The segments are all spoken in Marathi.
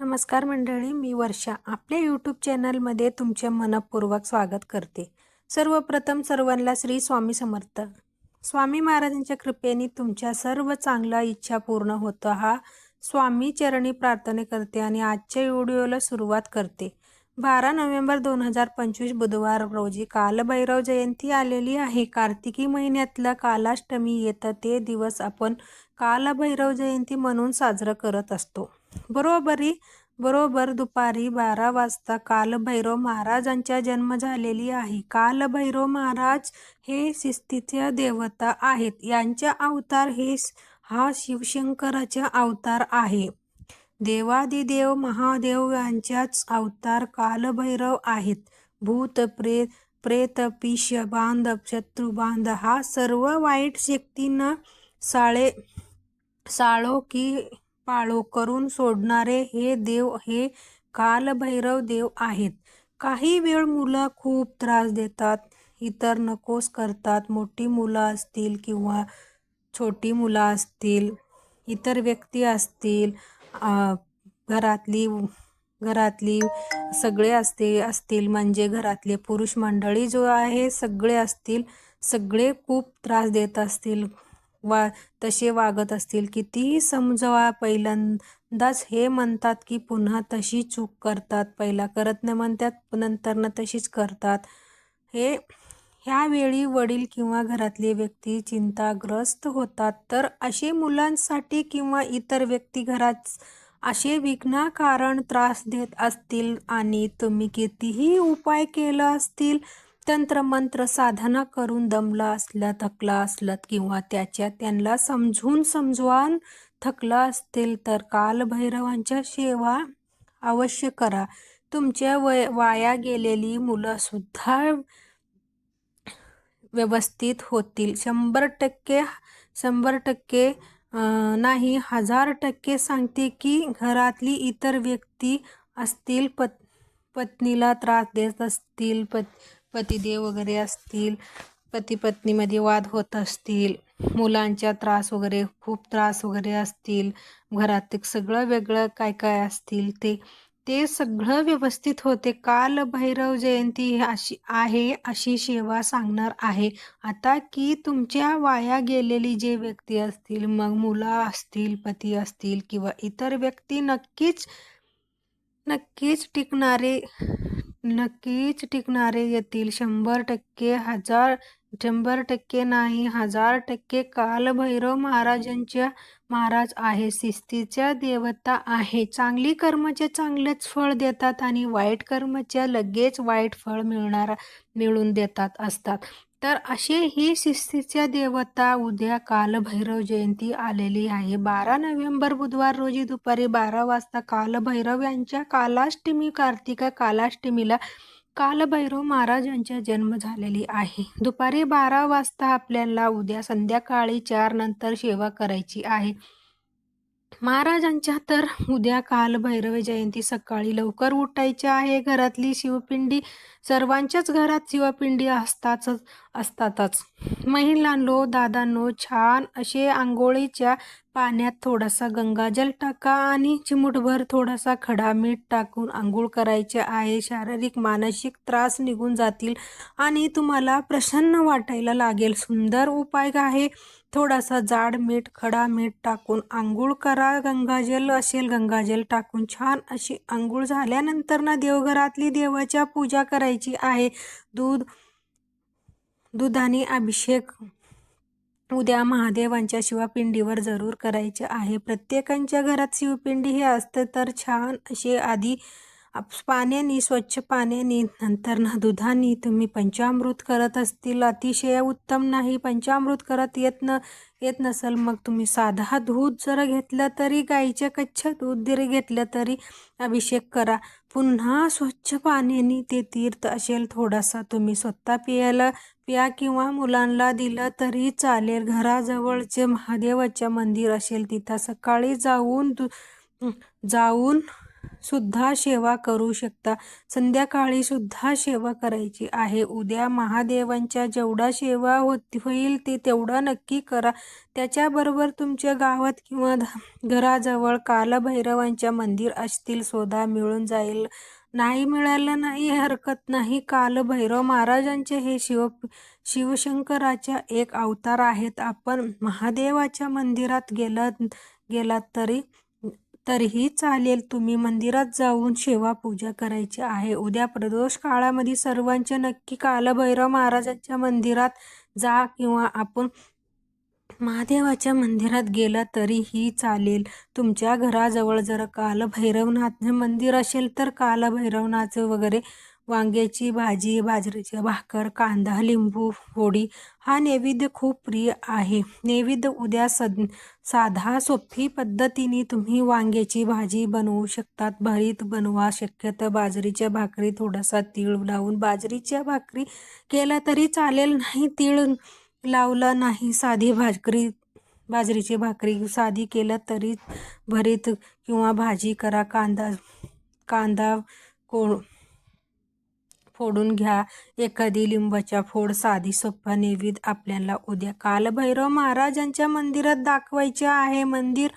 नमस्कार मंडळी मी वर्षा आपल्या यूट्यूब चॅनलमध्ये तुमचे मनपूर्वक स्वागत करते. सर्वप्रथम सर्वांना श्री स्वामी समर्थ. स्वामी महाराजांच्या कृपेने तुमच्या सर्व चांगल्या इच्छा पूर्ण होतं हा स्वामी चरणी प्रार्थना करते आणि आजच्या व्हिडिओला सुरुवात करते. बारा नोव्हेंबर दोन हजार पंचवीस बुधवार रोजी कालभैरव जयंती आलेली आहे. कार्तिकी महिन्यातलं कालाष्टमी येतं ते दिवस आपण कालभैरव जयंती म्हणून साजरं करत असतो. बरोबरी. बरोबर दुपारी बारा वाजता कालभैरव महाराजांचा जन्म झालेली आहे. कालभैरव महाराज हे शिस्तीच्या देवता आहेत. यांचा अवतार हे हा शिवशंकराचा अवतार आहे. देवादिदेव महादेव यांच्याच अवतार कालभैरव आहेत. भूत प्रेत प्रेत पिश बांध शत्रुबांध हा सर्व वाईट शक्तींना साळे साळो की पाळो करून सोडणारे हे देव हे कालभैरव देव आहेत. काही वेळ मुलं खूप त्रास देतात इतर नकोस करतात. मोठी मुलं असतील किंवा छोटी मुलं असतील इतर व्यक्ती असतील घरातली घरातली सगळे असते असतील. म्हणजे घरातले पुरुष मंडळी जो आहे सगळे असतील सगळे खूप त्रास देत असतील. वा तसे वागत असतील कितीही समजवा. पहिल्यांदाच हे म्हणतात की पुन्हा तशी चूक करतात. पहिला करत नाही म्हणतात नंतरनं तशीच करतात. हे ह्यावेळी वडील किंवा घरातली व्यक्ती चिंताग्रस्त होतात. तर असे मुलांसाठी किंवा इतर व्यक्ती घरात असे विघ्नाकारण त्रास देत असतील आणि तुम्ही कितीही उपाय केला असतील तंत्रमंत्र साधना करून दमला असला थकला असलात किंवा त्याच्या त्यांना समजून समजवान थकला असतील तर कालभैरवांच्या सेवा अवश्य करा. तुमच्या वय वाया गेलेली मुलंसुद्धा व्यवस्थित होतील. शंभर टक्के शंभर टक्के नाही हजार टक्के सांगते की घरातली इतर व्यक्ती असतील पत् पत्नीला त्रास देत असतील पत पतिदेव वगैरे असतील पती पत्नीमध्ये वाद होत असतील मुलांच्या त्रास वगैरे खूप त्रास वगैरे असतील घरात सगळं वेगळं काय काय असतील ते ते सगळं व्यवस्थित होते. काल भैरव जयंती अशी आहे अशी सेवा सांगणार आहे. आता की तुमच्या वाया गेलेली जे व्यक्ती असतील मग मुलं असतील पती असतील किंवा इतर व्यक्ती नक्कीच नक्कीच टिकणारे नक्कीच टिकणारे येतील. शंभर टक्के हजार शंभर टक्के नाही हजार टक्के कालभैरव महाराजांच्या महाराज आहे. शिस्तीच्या देवता आहे. चांगली कर्मचे चांगलेच फळ देतात आणि वाईट कर्मच्या लगेच वाईट फळ मिळणार मिळून देतात असतात. तर असे ही शिस्तीच्या देवता उद्या कालभैरव जयंती आलेली आहे. बारा नोव्हेंबर बुधवार रोजी दुपारी बारा वाजता कालभैरव यांच्या कालाष्टमी कार्तिका कालाष्टमीला कालभैरव महाराजांचा जन्म झालेली आहे. दुपारी बारा वाजता आपल्याला उद्या संध्याकाळी चार नंतर सेवा करायची आहे. महाराजांच्या तर उद्या कालभैरव जयंती सकाळी लवकर उठायची आहे. घरातली शिवपिंडी सर्वांच्याच घरात शिवपिंडी असताच असतातच. महिलांनो दादांनो छान असे आंघोळीच्या पाण्यात थोडासा गंगाजल टाका आणि चिमुटभर थोडासा खडा मीठ टाकून आंघोळ करायचे आहे. शारीरिक मानसिक त्रास निघून जातील आणि तुम्हाला प्रसन्न वाटायला लागेल. सुंदर उपाय आहे. थोडासा जाड मीठ खडा मीठ टाकून आंघोळ करा. गंगाजल असेल गंगाजल टाकून छान अशी आंघोळ झाल्यानंतर ना देवघरातली देवाच्या पूजा करायची आहे. दूध दुधाने अभिषेक उद्या महादेवांच्या शिवपिंडीवर जरूर करायचे आहे. प्रत्येकांच्या घरात शिवपिंडी हे असते तर छान असे आधी पाण्याने स्वच्छ पाण्याने नंतर ना दुधाने. तुम्ही पंचामृत करत असतील अतिशय उत्तम नाही. पंचामृत करत येत न येत नसेल मग तुम्ही साधा दूध जर घेतलं तरी गाईच्या कच्छ दूध जरी घेतलं तरी अभिषेक करा. पुन्हा स्वच्छ पाण्याने ते तीर्थ असेल थोडासा. तुम्ही स्वतः पियाला प्या किंवा मुलांना दिलं तरी चालेल. घराजवळचे महादेवाच्या मंदिर असेल तिथं सकाळी जाऊन जाऊन सुद्धा सेवा करू शकता. संध्याकाळी सुद्धा सेवा करायची आहे. उद्या महादेवांच्या जेवढा सेवा होत होईल ते तेवढा नक्की करा. त्याच्याबरोबर तुमच्या गावात किंवा ध- घराजवळ कालभैरवांच्या मंदिर असतील शोधा मिळून जाईल. नाही मिळालं नाही हरकत नाही. कालभैरव महाराजांचे हे शिव शिवशंकराच्या एक अवतार आहेत. आपण महादेवाच्या मंदिरात गेलात गेलात तरी तरीही चालेल. तुम्ही मंदिरात जाऊन सेवा पूजा करायची आहे. उद्या प्रदोष काळामध्ये सर्वांचे नक्की कालभैरव महाराजांच्या मंदिरात जा किंवा आपण महादेवाच्या मंदिरात गेला तरीही चालेल. तुमच्या घराजवळ जर कालभैरवनाथ मंदिर असेल तर कालभैरवनाथ वगैरे वांग्याची भाजी बाजरीची भाकर कांदा लिंबू फोडी हा नैवेद्य खूप प्रिय आहे. नैवेद्य उद्या सद साधा सोपी पद्धतीने तुम्ही वांग्याची भाजी बनवू शकतात. भरीत बनवा शक्यतो बाजरीच्या भाकरी थोडासा तीळ लावून. बाजरीच्या भाकरी केला तरी चालेल नाही तीळ लावला नाही साधी भाकरी बाजरीची भाकरी साधी केलं तरी भरीत किंवा भाजी करा. कांदा कांदा कोण फोडून घ्या. एखादी लिंबाच्या फोड साधी सोप्पा नैवेद्य आपल्याला उद्या कालभैरव महाराजांच्या मंदिरात दाखवायचे आहे. मंदिर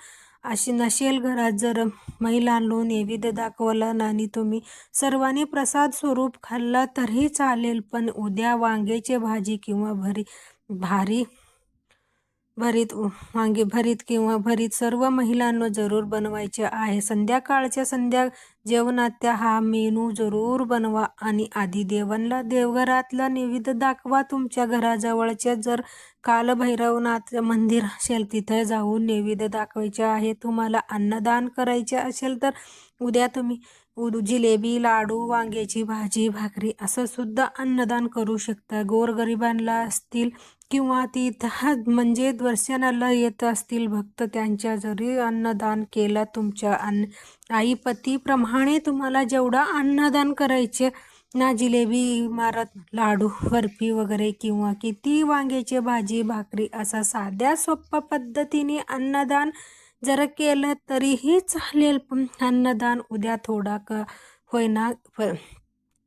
अशी नसेल घरात जर महिलांनो नैवेद्य दाखवला आणि तुम्ही सर्वांनी प्रसाद स्वरूप खाल्ला तरी चालेल. पण उद्या वांग्याची भाजी किंवा भरी भारी भरीत वांगे भरीत किंवा भरीत सर्व महिलांना जरूर बनवायचे आहे. संध्याकाळच्या संध्या जेवणात त्या हा मेनू जरूर बनवा आणि आधी देवनला देवघरातला निविध दाखवा. तुमच्या घराजवळच्या जर कालभैरवनाथ मंदिर असेल तिथे जाऊन नैवेद्य दाखवायचे आहे. तुम्हाला अन्नदान करायचे असेल तर उद्या तुम्ही उद जिलेबी लाडू वांग्याची भाजी भाकरी असं सुद्धा अन्नदान करू शकता. गोरगरिबांना असतील किंवा ती दहा म्हणजे दर्शनाला येत असतील भक्त त्यांच्या जरी अन्नदान केलं तुमच्या अन्न आईपतीप्रमाणे तुम्हाला जेवढा अन्नदान करायचे ना जिलेबी मारत लाडू बर्फी वगैरे किंवा किती वांग्याची भाजी भाकरी असा साध्या सोप्या पद्धतीने अन्नदान जर केलं तरीही चालेल. पण अन्नदान उद्या थोडा क होईना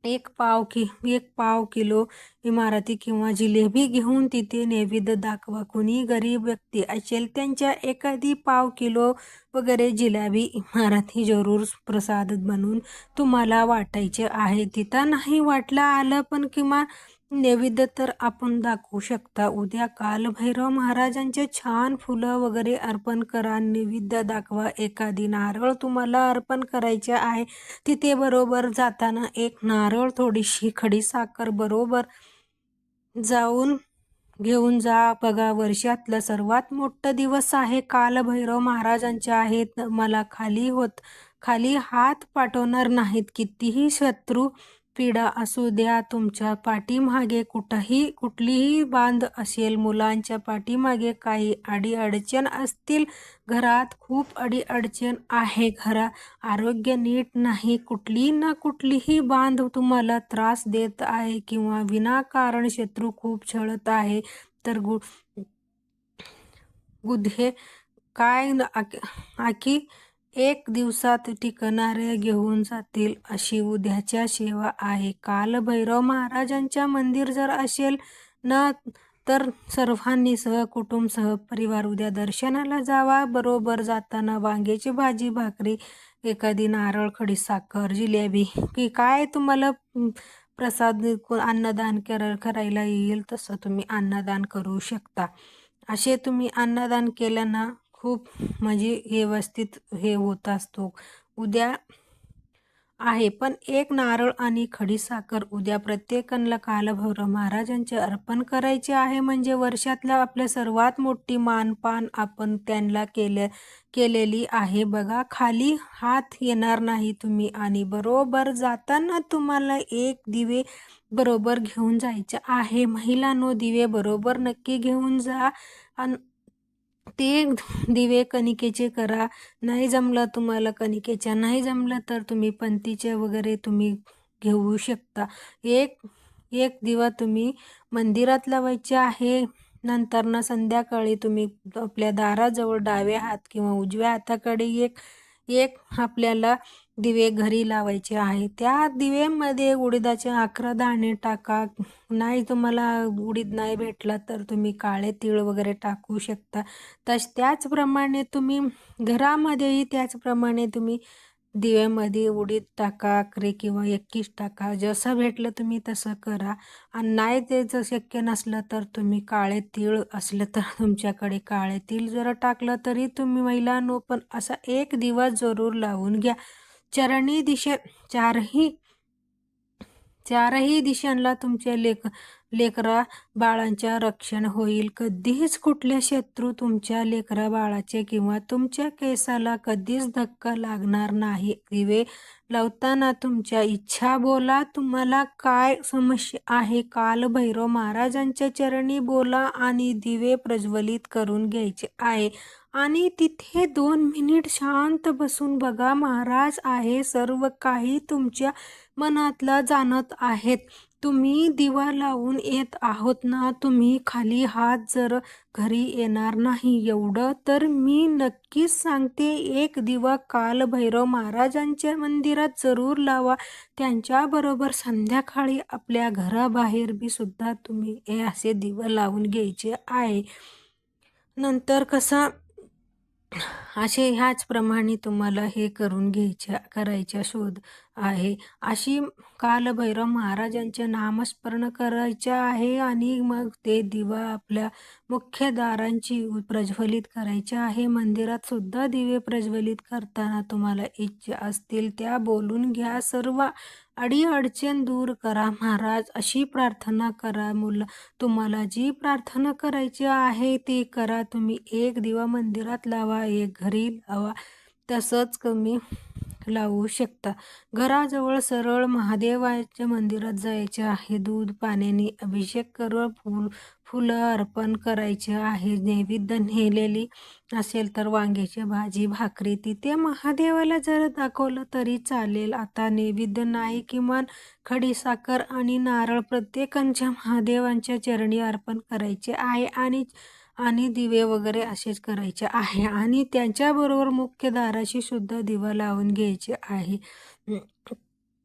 एक पाव कि एक पाव किलो इमारती किंवा जिलेबी घेऊन तिथे नैवेद्य दाखवा. कुणी गरीब व्यक्ती असेल त्यांच्या एखादी पाव किलो वगैरे जिलेबी इमारती जरूर प्रसाद बनवून तुम्हाला वाटायचे आहे. तिथं नाही वाटलं आलं पण किंवा नैवेद्य तर आपण दाखवू शकता. उद्या कालभैरव महाराजांचे छान फुलं वगैरे अर्पण करा. नैवेद्य दाखवा. एखादी नारळ तुम्हाला अर्पण करायचे आहे. तिथे बरोबर जाताना एक नारळ थोडीशी खडी साखर बरोबर जाऊन घेऊन जा. बघा वर्षातलं सर्वात मोठं दिवस आहे. कालभैरव महाराजांचे आहेत. मला खाली होत खाली हात पाठवणार नाहीत. कितीही शत्रू पीडा असू द्या तुमच्या पाठीमागे कुठंही कुठलीही बांध असेल मुलांच्या पाठीमागे काही अडीअडचण असतील घरात खूप अडीअडचण आहे. घरा आरोग्य नीट नाही कुठली ना कुठलीही बांध तुम्हाला त्रास देत आहे किंवा विनाकारण शत्रू खूप छळत आहे. तर गु गुद्धे काय आखी एक दिवसात टिकणारे घेऊन जातील अशी उद्याच्या सेवा आहे. कालभैरव महाराजांच्या मंदिर जर असेल ना तर सर्वांनी सह कुटुंब सह परिवार उद्या दर्शनाला जावा. बरोबर जाताना वांग्याची भाजी भाकरी एखादी नारळ खडी साखर जिलेबी. की काय तुम्हाला प्रसाद अन्नदान कर करायला येईल तसं तुम्ही अन्नदान करू शकता. असे तुम्ही अन्नदान केलं ना खूप म्हणजे व्यवस्थित हे होत असतो. उद्या आहे पण एक नारळ आणि खडीसाखर उद्या प्रत्येकाला कालभैरव महाराजांचे अर्पण करायचे आहे. म्हणजे वर्षातल्या आपल्या सर्वात मोठी मानपान आपण त्यांना केले केलेली आहे. बघा खाली हात येणार नाही तुम्ही आणि बरोबर जाताना तुम्हाला एक दिवे बरोबर घेऊन जायचे आहे. महिलांनो दिवे बरोबर नक्की घेऊन जा. आणि ते दिवे कणिकेचे करा. नाही जमलं तुम्हाला कणिकेच्या नाही जमलं तर तुम्ही पंतीचे वगैरे तुम्ही घेऊ शकता. एक एक दिवा तुम्ही मंदिरात लावायचे आहे. नंतर संध्याकाळी तुम्ही आपल्या दाराजवळ डाव्या हात किंवा उजव्या हाताकडे एक एक आपल्याला दिवे घरी लावायचे आहे त्या दिवेमध्ये उडीदाचे अकरा दाणे टाका. नाही तुम्हाला उडीद नाही भेटला तर तुम्ही काळे तीळ वगैरे टाकू शकता. तश त्याचप्रमाणे तुम्ही घरामध्येही त्याचप्रमाणे तुम्ही दिव्यामध्ये उडीद टाका अकरे किंवा एकवीस टाका. जसं भेटलं तुम्ही तसं करा. आणि नाही ते जर शक्य नसलं तर तुम्ही काळे तीळ असलं तर तुमच्याकडे काळे तीळ जर टाकलं तरी तुम्ही महिलांनो पण असा एक दिवस जरूर लावून घ्या. चरणी दिशे चारही चारही दिशांना तुमच्या लेख लेकरा बाळांच्या रक्षण होईल. कधीच कुठले शत्रू तुमच्या लेकरा बाळाचे किंवा तुमच्या केसाला कधीच धक्का लागणार नाही. दिवे लावताना तुमच्या इच्छा बोला. तुम्हाला काय समस्या आहे? काल भैरव महाराजांच्या चरणी बोला आणि दिवे प्रज्वलित करून घ्यायचे आहे. आणि तिथे दोन मिनिट शांत बसून बघा. महाराज आहे. सर्व काही तुमच्या मनातला जाणत आहेत. तुम्ही दिवा लावून येत आहोत ना तुम्ही खाली हात जर घरी येणार नाही एवढं तर मी नक्कीच सांगते एक दिवा काल भैरव महाराजांच्या मंदिरात जरूर लावा. त्यांच्याबरोबर संध्याकाळी आपल्या घराबाहेर बी सुद्धा तुम्ही हे असे दिवा लावून घ्यायचे आहे. नंतर कसा असे ह्याचप्रमाणे तुम्हाला हे करून घ्यायच्या करायच्या शोध. आहे. अशी कालभैरव महाराजांचे नामस्मरण करायचे आहे आणि मग ते दिवा आपल्या मुख्य दारांची प्रज्वलित करायचे आहे. मंदिरात सुद्धा दिवे प्रज्वलित करताना तुम्हाला इच्छा असतील त्या बोलून घ्या. सर्व अडीअडचण दूर करा महाराज. अशी प्रार्थना करा मुलं. तुम्हाला जी प्रार्थना करायची आहे ती करा. तुम्ही एक दिवा मंदिरात लावा एक घरी लावा. तसंच कमी लावू शकता. घराजवळ सरळ महादेवाच्या मंदिरात जायचे आहे. दूध पाण्याने अभिषेक करून फूल फुलं अर्पण करायचे आहे. नैवेद्य नेलेली असेल तर वांग्याची भाजी भाकरी तिथे महादेवाला जर दाखवलं तरी चालेल. आता नैवेद्य नाही किमान खडीसाखर आणि नारळ प्रत्येकांच्या महादेवांच्या चरणी अर्पण करायचे आहे आणि आणि दिवे वगैरे असेच करायचे आहे. आणि त्यांच्याबरोबर मुख्य दाराशी सुद्धा दिवा लावून घ्यायचे आहे.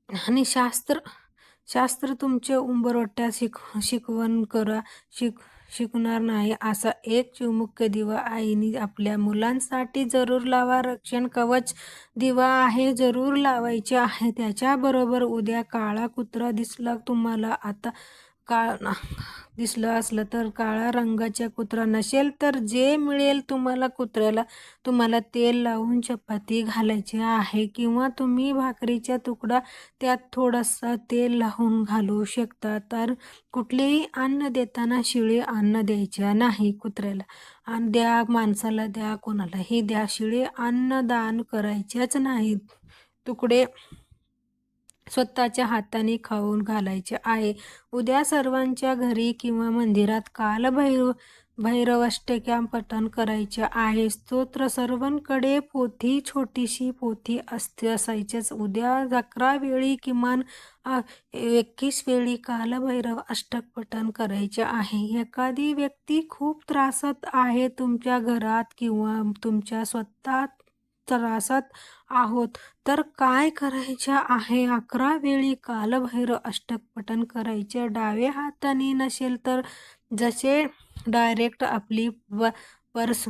आणि शास्त्र शास्त्र तुमचे उंबरवट्या शिक शिकवण करा. शिक शिकणार नाही असा एक चिमुख्य दिवा आईने आपल्या मुलांसाठी जरूर लावा. रक्षण कवच दिवा आहे जरूर लावायचे आहे. त्याच्याबरोबर उद्या काळा कुत्रा दिसला तुम्हाला. आता काळ दिसलं असलं तर काळा रंगाच्या कुत्रा नसेल तर जे मिळेल तुम्हाला कुत्र्याला तुम्हाला तेल लावून चपाती घालायची आहे किंवा तुम्ही भाकरीचा तुकडा त्यात थोडासा तेल लावून घालू शकता. तर कुठलेही अन्न देताना शिळे अन्न द्यायच्या नाही कुत्र्याला. आणि द्या माणसाला द्या कोणालाही द्या. शिळे अन्न दान करायच्याच नाहीत. तुकडे स्वतःच्या हाताने खाऊन घालायचे आहे. उद्या सर्वांच्या घरी किंवा मंदिरात कालभैरव भैरवाष्टक्या पठण करायचे आहे. स्तोत्र सर्वांकडे पोथी छोटीशी पोथी असते असायचेच. उद्या अकरा वेळी किमान एकवीस वेळी कालभैरव अष्टक पठण करायचे आहे. एखादी व्यक्ती खूप त्रासत आहे तुमच्या घरात किंवा तुमच्या स्वतः त्रासात आहोत. तर काय करायचे आहे? अकरा वेळी कालभैरव अष्टक पठण करायचे. डावे हाताने नसेल तर जसे डायरेक्ट आपली व पर्स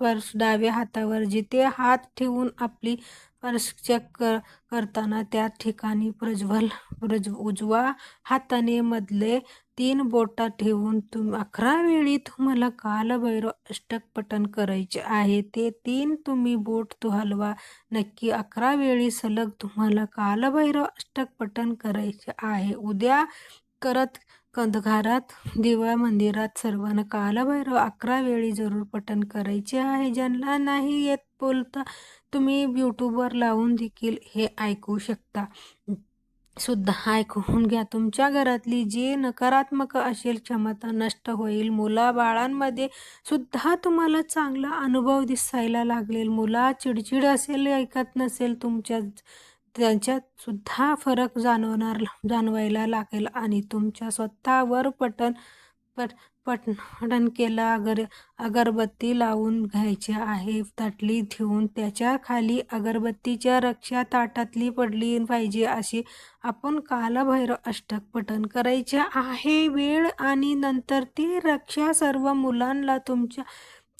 पर्स डाव्या हातावर जिथे हात ठेवून आपली पर्स चेक कर करताना त्या ठिकाणी प्रज्वल प्रज उजवा हाताने मधले तीन बोटा ठेवून तुम अकरा वेळी तुम्हाला कालभैरव अष्टक पठण करायचे आहे. ते तीन तुम्ही बोट तो हलवा. नक्की अकरा वेळी सलग तुम्हाला कालभैरव अष्टक पठण करायचे आहे. उद्या करत कंदघारात दिवा मंदिरात सर्वांना कालभैरव अकरा वेळी जरूर पठण करायचे आहे. ज्यांना नाही येत बोलता तुम्ही यूट्यूबवर लावून देखील हे ऐकू शकता. सुद्धा ऐकून घ्या. तुमच्या घरातली जी नकारात्मक असेल क्षमता नष्ट होईल. मुला बाळांमध्ये सुद्धा तुम्हाला चांगला अनुभव दिसायला लागेल मुला चिडचिड असेल ऐकत नसेल तुमच्या त्यांच्यात सुद्धा फरक जाणवणार जाणवायला लागेल आणि तुमच्या स्वतःवर पटन पट पटन केलं अगर अगरबत्ती लावून घ्यायची आहे ताटली ठेवून त्याच्याखाली अगरबत्तीच्या रक्षा ताटातली पडली पाहिजे अशी आपण कालभैरव अष्टक पठण करायचे आहे. वेळ आणि नंतर ती रक्षा सर्व मुलांना तुमच्या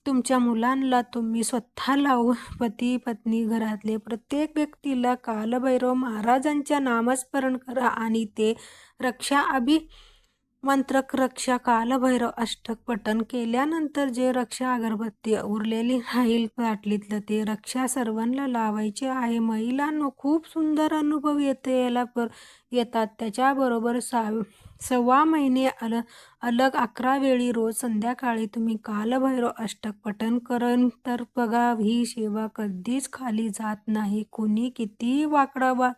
तुमच्या मुलांना तुम्ही स्वतः लावून पती पत्नी घरातले प्रत्येक व्यक्तीला कालभैरव महाराजांच्या नामस्मरण करा आणि ते रक्षा अभि मंत्रक रक्षा कालभैरव अष्टक पठण केल्यानंतर जे रक्षा अगरबत्ती उरलेली राहील बाटलीतलं ते रक्षा सर्वांना लावायचे आहे. महिलांना खूप सुंदर अनुभव येते याला पर येतात. त्याच्याबरोबर सा सव्वा महिने अल अलग अकरा वेळी रोज संध्याकाळी तुम्ही कालभैरव अष्टक पठन करन तर बघा ही सेवा कधीच खाली जात नाही. कुणी किती वाकडा वा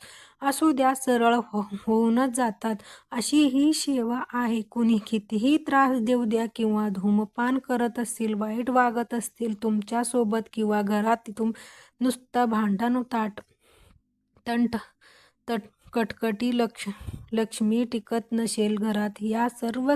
असू द्या सरळ हो होऊनच जातात. अशी ही सेवा आहे. कुणी कितीही त्रास देऊ द्या किंवा धूमपान करत असतील वाईट वागत असतील तुमच्यासोबत किंवा घरात तुम नुसतं भांडण ताट तंट तट कटकटी लक्ष लक्ष्मी टिकत नसेल घरात. या सर्व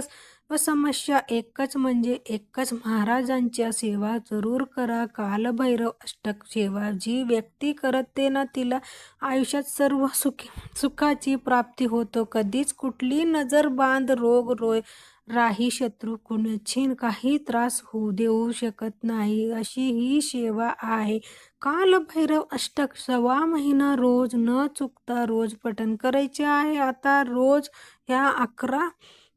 समस्या एकच म्हणजे एकच महाराजांच्या सेवा. जरूर करा कालभैरव अष्टक सेवा. जी व्यक्ती करते ना तिला आयुष्यात सर्व सुखी सुखाची प्राप्ती होतो. कधीच कुठली नजर बांध रोग रोय राही शत्रू कुणाची काही त्रास होऊ देऊ शकत नाही अशी ही सेवा आहे. कालभैरव अष्टक सव्वा महिना रोज न चुकता रोज पठण करायचे आहे. आता रोज ह्या अकरा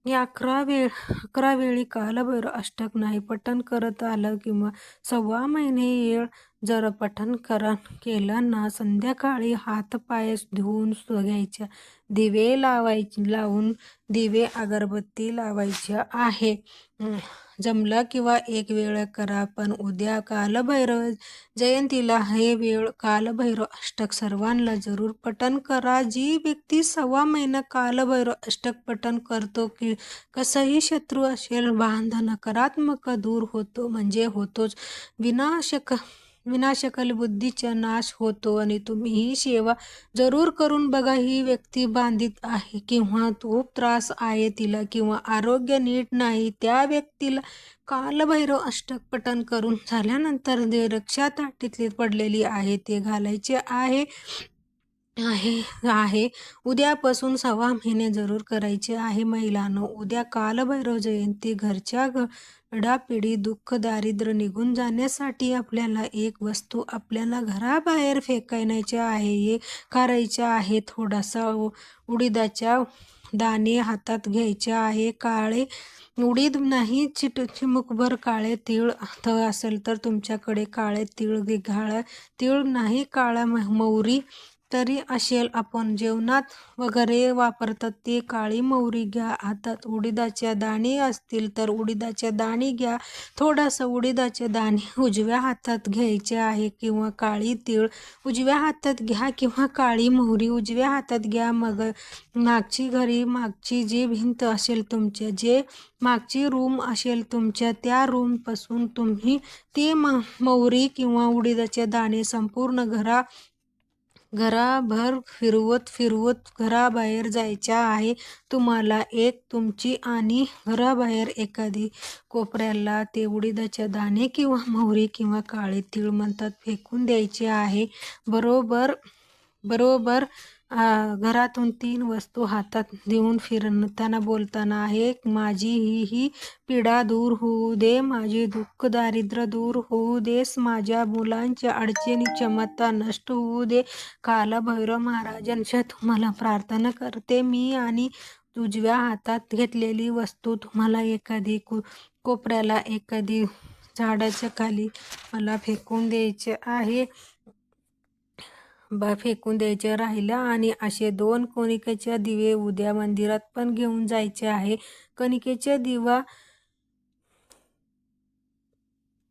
या अकरा वेळ अकरा वेळी कालभैरव अष्टक नाही पठण करत आलं किंवा सव्वा महिने येळ जर पठन करण केलं ना संध्याकाळी हातपाय धुवून घ्यायच्या दिवे लावायचे लावून दिवे अगरबत्ती लावायच्या आहे. जमलं किंवा एक वेळ करा पण उद्या कालभैरव जयंतीला हे वेळ कालभैरव अष्टक सर्वांना जरूर पठण करा. जी व्यक्ती सव्वा महिना कालभैरव अष्टक पठण करतो की कसंही शत्रू असेल बांध नकारात्मक दूर होतो म्हणजे होतोच विनाशक विनाशकल बुद्धीचा नाश होतो आणि तुम्ही ही सेवा जरूर करून बघा. ही व्यक्ती बांधित आहे. किंवा खूप त्रास आहे तिला किंवा आरोग्य नीट नाही त्या व्यक्तीला कालभैरव अष्टक पठण करून झाल्यानंतर जे रक्षा ताटीतली पडलेली आहे ते घालायचे आहे आहे आहे. उद्यापासून सव्वा महिने जरूर करायचे आहे. महिलांनो उद्या कालभैरव जयंती घरच्या घडापिढी दुःख दारिद्र्य निघून जाण्यासाठी आपल्याला एक वस्तू आपल्याला घराबाहेर फेकायचे आहे हे करायचे आहे. थोडासा उडीदाच्या दाणे हातात घ्यायचे आहे. काळे उडीद नाही चिट चिमुकभर काळे तीळ असेल तर तुमच्याकडे काळे तीळ घाळ तीळ नाही काळा मोहरी तरी असेल आपण जेवणात वगैरे वापरतात ते काळी मोहरी घ्या हातात उडीदाच्या दाणे असतील तर उडीदाच्या दाणे घ्या. थोडासा उडीदाचे दाणे उजव्या हातात घ्यायचे आहे किंवा काळी तीळ उजव्या हातात घ्या किंवा काळी मोहरी उजव्या हातात घ्या. मग मागची घरी मागची जी भिंत असेल तुमच्या जे मागची रूम असेल तुमच्या त्या रूमपासून तुम्ही ती म मोहरी किंवा उडीदाचे दाणे संपूर्ण घरा घराभर फिरवत फिरवत घराबाहेर जायच्या आहे. तुम्हाला एक तुमची आणि घराबाहेर एखादी कोपऱ्याला ते उडीदाच्या दाणे किंवा मोहरी किंवा काळे तीळ म्हणतात फेकून द्यायचे आहे. बरोबर बरोबर. घरातून तीन वस्तू हातात देऊन फिरताना बोलताना आहे माझी ही ही पीडा दूर होऊ दे माझे दुःख दारिद्र्य दूर होऊ देस माझ्या मुलांच्या अडचणी क्षमता नष्ट होऊ दे कालभैरव महाराजांच्या तुम्हाला प्रार्थना करते मी आणि उजव्या हातात घेतलेली वस्तू तुम्हाला एखादी को कोपऱ्याला एखादी झाडाच्या खाली मला फेकून द्यायचे आहे. बा फेकून द्यायचं राहिलं आणि असे दोन कणिकेच्या दिवे उद्या मंदिरात पण घेऊन जायचे आहे. कणिकेच्या दिवा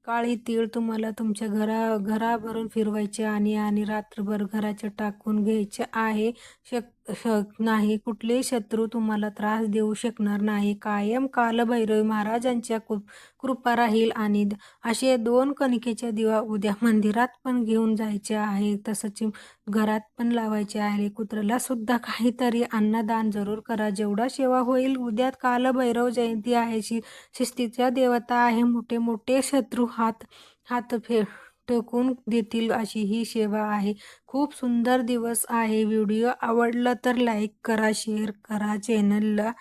काळी तीळ तुम्हाला तुमच्या घरा घराभरून फिरवायचे आणि आणि रात्रभर घराचे टाकून घ्यायचे आहे. शक शक नाही कुठलेही शत्रू तुम्हाला त्रास देऊ शकणार नाही. कायम कालभैरवी महाराजांच्या कृ कृपा राहील आणि द- असे दोन कणिकेच्या दिवा उद्या मंदिरात पण घेऊन जायचे आहे. तसंच घरात पण लावायचे आहे. कुत्र्याला सुद्धा काहीतरी अन्नदान जरूर करा. जेवढा सेवा होईल उद्या कालभैरव जयंती आहे. शि शिस्तीच्या देवता आहे. मोठे मोठे शत्रू हात हात फेर टेकून देतील अशी ही सेवा आहे. खूप सुंदर दिवस आहे. व्हिडिओ आवडला तर लाईक करा शेअर करा. चॅनलला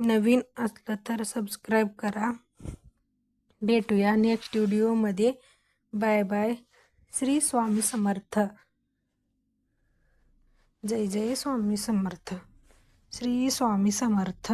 नवीन असलं तर सबस्क्राईब करा. भेटूया नेक्स्ट व्हिडिओमध्ये. Bye bye. श्री स्वामी समर्थ. जय जय स्वामी समर्थ. श्री स्वामी समर्थ.